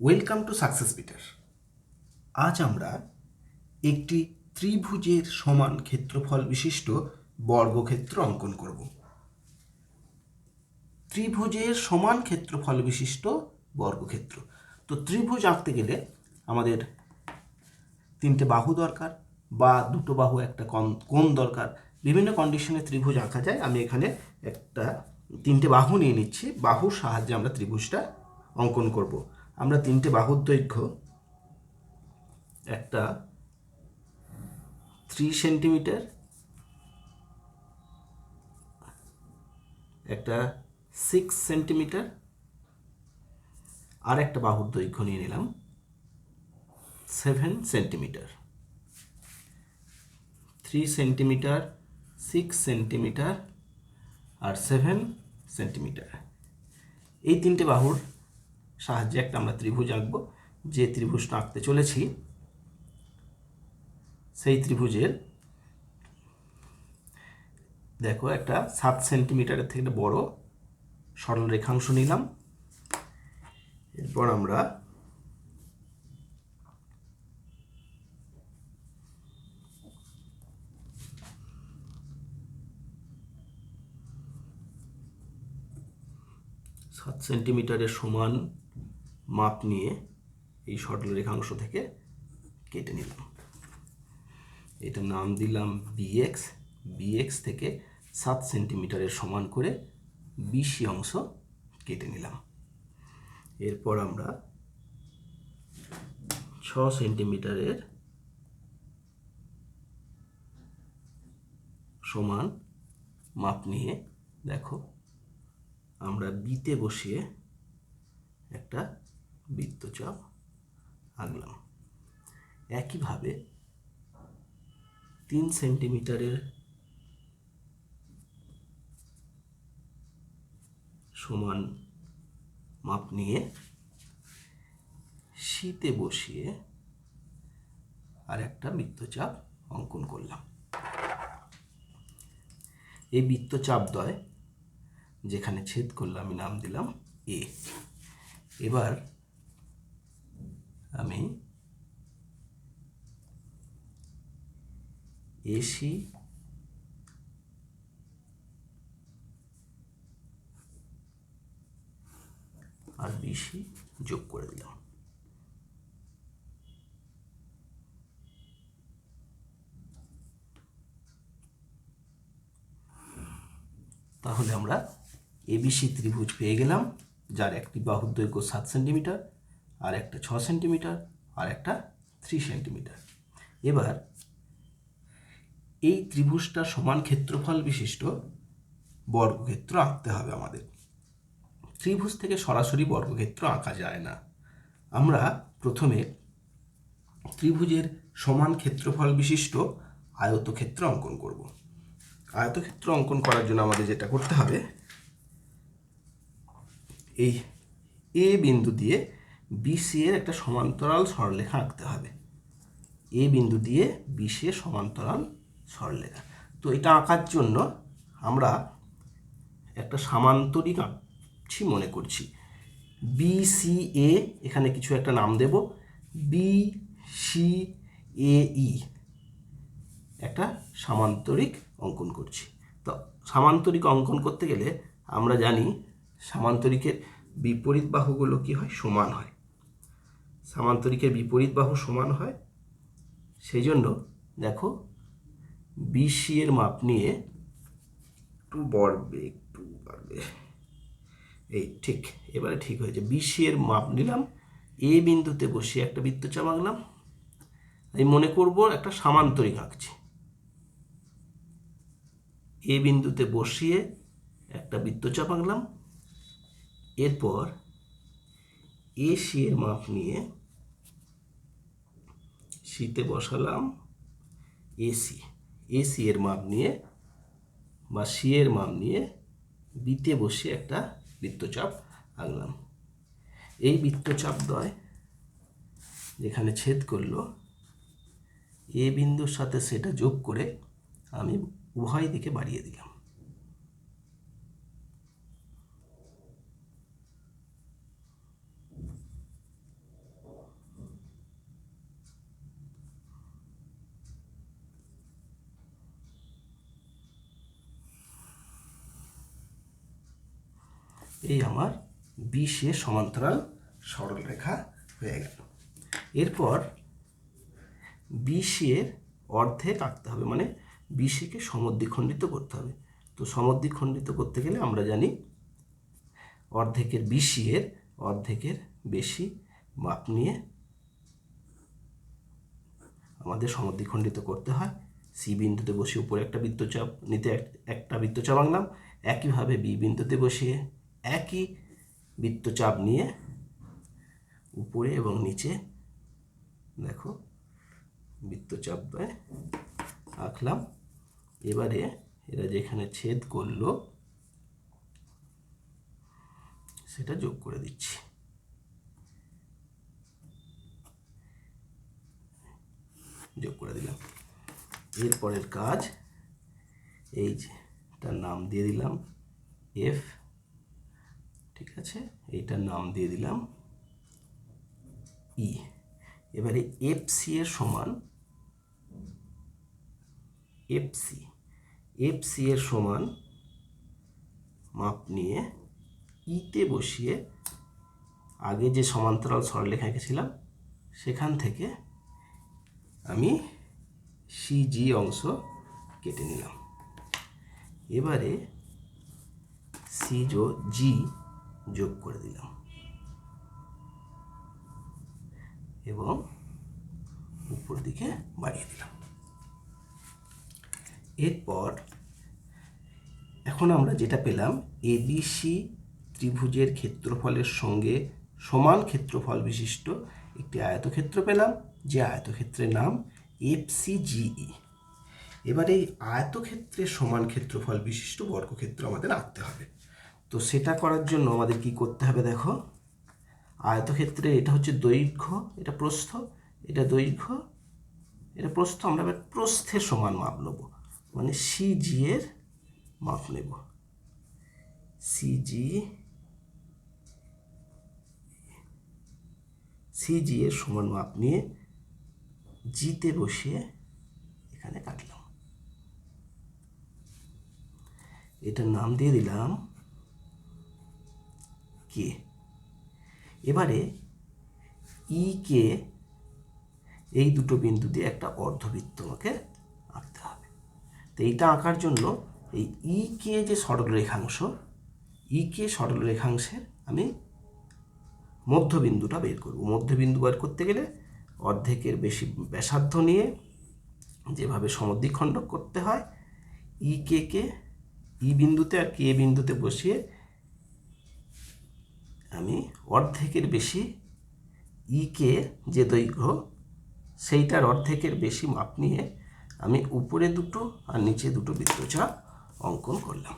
Welcome to success bitter আজ আমরা একটি ত্রিভুজের সমান ক্ষেত্রফল বিশিষ্ট বর্গক্ষেত্র অঙ্কন করব। ত্রিভুজের সমান ক্ষেত্রফল বিশিষ্ট বর্গক্ষেত্র। তো ত্রিভুজ আঁকতে গেলে আমাদের তিনটে বাহু দরকার, বা দুটো বাহু, একটা কোণ কোণ দরকার। বিভিন্ন কন্ডিশনে ত্রিভুজ আঁকা যায়। আমি এখানে একটা তিনটে বাহু নিয়ে নিচ্ছি। বাহুর সাহায্যে আমরা ত্রিভুজটা অঙ্কন করব। আমরা তিনটে বাহুর দৈর্ঘ্য, একটা থ্রি সেন্টিমিটার একটা সিক্স সেন্টিমিটার আর একটা বাহুর দৈর্ঘ্য নিয়ে নিলাম seven centimetre three centimetre six centimetre আর সেভেন সেন্টিমিটার এই তিনটে বাহুর সাহায্যে একটা আমরা ত্রিভুজ আঁকবো। যে ত্রিভুজটা আঁকতে চলেছি, সেই ত্রিভুজের দেখো একটা সাত সেন্টিমিটারের থেকে বড় সরল রেখাংশ নিলাম। এরপর আমরা সাত সেন্টিমিটারের সমান মাপ নিয়ে এই সরল রেখাংশ থেকে কেটে নিলাম। এটা নাম দিলাম বিএক্স বিএক্স থেকে সাত সেন্টিমিটারের সমান করে বিশি অংশ কেটে নিলাম। এরপর আমরা ছ সেন্টিমিটারের সমান মাপ নিয়ে দেখো, আমরা বিতে বসিয়ে একটা বৃত্তচাপ আঁকলাম একইভাবে তিন সেন্টিমিটারের সমান মাপ নিয়ে শীতে বসিয়ে আর একটা বৃত্তচাপ অঙ্কন করলাম। এই বৃত্তচাপ দয় যেখানে ছেদ করলাম আমি নাম দিলাম এ এবার আমি এসি আর বিসি যোগ করে দিলাম। তাহলে আমরা এবিসি ত্রিভুজ পেয়ে গেলাম, যার একটি বাহুর দৈর্ঘ্য সাত সেন্টিমিটার। আর একটা ছ সেন্টিমিটার আর একটা থ্রি সেন্টিমিটার। এবার এই ত্রিভুজটা সমান ক্ষেত্রফল বিশিষ্ট বর্গক্ষেত্র আঁকতে হবে আমাদের। ত্রিভুজ থেকে সরাসরি বর্গক্ষেত্র আঁকা যায় না। আমরা প্রথমে ত্রিভুজের সমান ক্ষেত্রফল বিশিষ্ট আয়তক্ষেত্র অঙ্কন করব। আয়তক্ষেত্র অঙ্কন করার জন্য আমাদের যেটা করতে হবে, এই এ বিন্দু দিয়ে বিসি এর একটা সমান্তরাল সরলরেখা আঁকতে হবে। এ বিন্দু দিয়ে বিসি এর সমান্তরাল সরলরেখা তো এটা আঁকার জন্য আমরা একটা সামান্তরিক আঁকছি মনে করছি। বি সি এ এখানে কিছু একটা নাম দেব। বি সি এ ই একটা সামান্তরিক অঙ্কন করছি। তো সামান্তরিক অঙ্কন করতে গেলে আমরা জানি সামান্তরিকের বিপরীত বাহুগুলো কি হয়? সমান হয়। সামান্তরিকের বিপরীত বাহু সমান হয়। সেই জন্য দেখো বিসি এর মাপ নিয়ে একটু বাড়বে একটু বাড়বে। এই ঠিক, এবারে ঠিক হয়েছে। বিসি এর মাপ নিলাম এ বিন্দুতে বসিয়ে একটা বৃত্তচাপ আঁকলাম। আমি মনে করব একটা সামান্তরিক আঁকছি। এ বিন্দুতে বসিয়ে একটা বৃত্তচাপ আঁকলাম। এরপর এ সি এর মাপ নিয়ে শীতে বসালাম এসি এসি এর মাপ নিয়ে বা সি এর মাপ নিয়ে বিতে বসে একটা বৃত্তচাপ আঁকলাম। এই বৃত্তচাপ দয় যেখানে ছেদ করল এ বিন্দুর সাথে সেটা যোগ করে আমি উভয় দিকে বাড়িয়ে দিলাম। এই আমার বিশে সমান্তরাল সরলরেখা হয়ে গেল। এরপর বিশের অর্ধেক আঁকতে হবে মানে বিশেকে সমদ্বিখণ্ডিত করতে হবে। তো সমদ্বিখণ্ডিত করতে গেলে আমরা জানি অর্ধেকের বিশি এর অর্ধেকের বেশি মাপ নিয়ে আমাদের সমদ্বিখণ্ডিত করতে হয়। সি বিন্দুতে বসে উপরে একটা বৃত্তচাপ নিতে এক- একটা বৃত্তচাপ আঁকলাম। একইভাবে বি বিন্দুতে বসিয়ে একই বৃত্তচাপ নিয়ে উপরে এবং নিচে, দেখো, বৃত্তচাপ আঁকলাম। এবারে এরা যেখানে ছেদ করল, সেটা যোগ করে দিচ্ছি। যোগ করে দিলাম। এরপরের কাজ, এই যে, তার নাম দিয়ে দিলাম এফ ঠিক আছে? এইটার নাম দিয়ে দিলাম ই এবারে এফ সি এর সমান এফ সি এফ সি এর সমান মাপ নিয়ে ইতে বসিয়ে আগে যে সমান্তরাল সরলরেখা এঁকেছিলাম, সেখান থেকে আমি সিজি অংশ কেটে নিলাম। এবারে সি জো জি যোগ করে দিলাম। এবং উপর দিকে বাড়িয়ে দিলাম। এরপর এখন আমরা যেটা পেলাম এবিসি ত্রিভুজের ক্ষেত্রফলের সঙ্গে সমান ক্ষেত্রফল বিশিষ্ট একটি আয়তক্ষেত্র পেলাম, যে আয়তক্ষেত্রের নাম এফসিজিই এবার এই আয়তক্ষেত্রের সমান ক্ষেত্রফল বিশিষ্ট বর্গক্ষেত্র আমাদের আঁকতে হবে। তো সেটা করার জন্য আমাদের কি করতে হবে দেখো? আয়তক্ষেত্রে এটা হচ্ছে দৈর্ঘ্য, এটা প্রস্থ, এটা দৈর্ঘ্য, এটা প্রস্থ, আমরা এবার প্রস্থের সমান মাপ নেব। মানে সিজি এর মাপ নেব। সিজি সিজি এর সমান মাপ নিয়ে জিতে বসিয়ে এখানে কাটলাম। এটার নাম দিয়ে দিলাম কে? এবারে ই কে, এই দুটো বিন্দু দিয়ে একটা অর্ধবৃত্ত আমাকে আঁকতে হবে। তো এইটা আঁকার জন্য এই ই কে যে সরলরেখাংশ, ই কে সরলরেখাংশের আমি মধ্যবিন্দুটা বের করব। মধ্যবিন্দু বের করতে গেলে অর্ধেকের বেশি ব্যাসার্ধ নিয়ে যেভাবে সমদ্বিখণ্ডক করতে হয়, ই কে কে, ই বিন্দুতে আর কে বিন্দুতে বসিয়ে আমি অর্ধেকের বেশি ই কে যে দৈর্ঘ্য, সেইটার অর্ধেকের বেশি মাপ নিয়ে আমি উপরে দুটো আর নিচে দুটো বৃত্তচাপ অঙ্কন করলাম।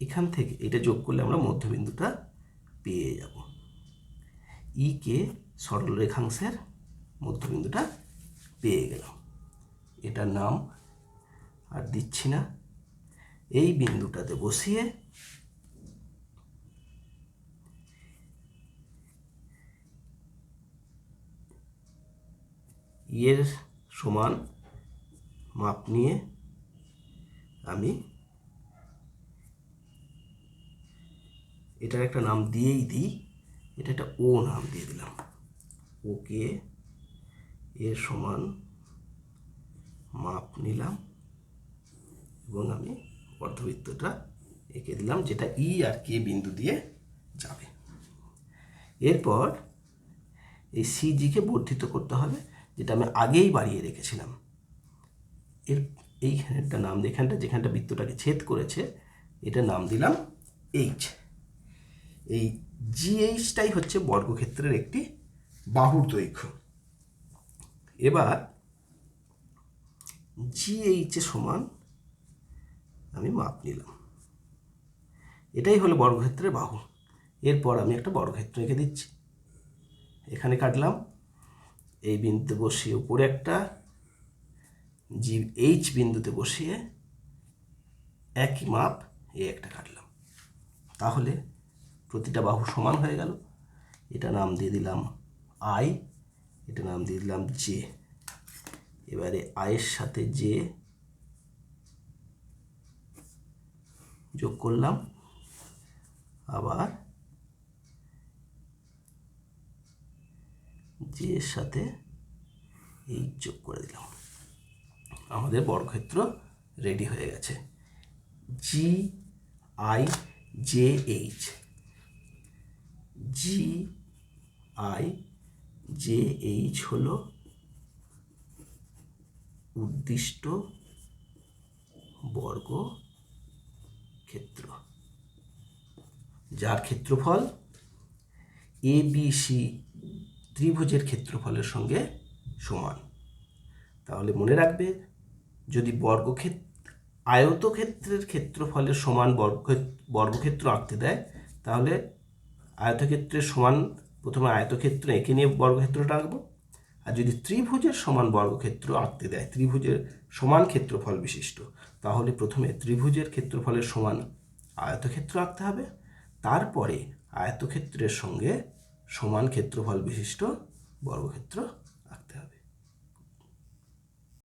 এখান থেকে এটা যোগ করলে আমরা মধ্যবিন্দুটা পেয়ে যাব। ই কে সরল রেখাংশের মধ্যবিন্দুটা পেয়ে গেলাম। এটার নাম আর দিচ্ছি না। এই বিন্দুটাতে বসিয়ে ইয়ের সমান মাপ নিয়ে আমি এটার একটা নাম দিয়েই দিই। এটা একটা ও নাম দিয়ে দিলাম। ওকে এর সমান মাপ নিলাম এবং আমি অর্ধবৃত্তটা এঁকে দিলাম, যেটা ই আর কে বিন্দু দিয়ে যাবে। এরপর এই সিজিকে বর্ধিত করতে হবে। যেটা আমি আগেই বাড়িয়ে রেখেছিলাম। এর এইখানেরটা নাম, এখানটা যেখানটা বৃত্তটাকে ছেদ করেছে এটা নাম দিলাম এইচ এই জিএইচটাই হচ্ছে বর্গক্ষেত্রের একটি বাহুর দৈর্ঘ্য। এবার জিএইচ সমান আমি মাপ নিলাম। এটাই হলো বর্গক্ষেত্রের বাহু। এরপর আমি একটা বর্গক্ষেত্র এঁকে দিচ্ছি। এখানে কাটলাম। এই বিন্দুতে বসিয়ে উপরে একটা জি এইচ বিন্দুতে বসিয়ে একই মাপ এ একটা কাটলাম। তাহলে প্রতিটা বাহু সমান হয়ে গেল। এটা নাম দিয়ে দিলাম আই এটা নাম দিয়ে দিলাম জে এবারে আয়ের সাথে জে যোগ করলাম। আবার এর সাথে এই যোগ করে দিলাম। আমাদের বর্গক্ষেত্র রেডি হয়ে গেছে। G I J H G I J H হলো উদ্দিষ্ট বর্গ ক্ষেত্র যার ক্ষেত্রফল এ বি সি ত্রিভুজের ক্ষেত্রফলের সঙ্গে সমান। তাহলে মনে রাখবে, যদি বর্গক্ষেত্র, আয়তক্ষেত্রের ক্ষেত্রফলের সমান বর্গ বর্গক্ষেত্র আঁকতে দেয়, তাহলে আয়তক্ষেত্রের সমান, প্রথমে আয়তক্ষেত্র এঁকে নিয়ে বর্গক্ষেত্রটা আঁকবো। আর যদি ত্রিভুজের সমান বর্গক্ষেত্র আঁকতে দেয়, ত্রিভুজের সমান ক্ষেত্রফল বিশিষ্ট, তাহলে প্রথমে ত্রিভুজের ক্ষেত্রফলের সমান আয়তক্ষেত্র আঁকতে হবে। তারপরে আয়তক্ষেত্রের সঙ্গে সমান ক্ষেত্রফল বিশিষ্ট বর্গক্ষেত্র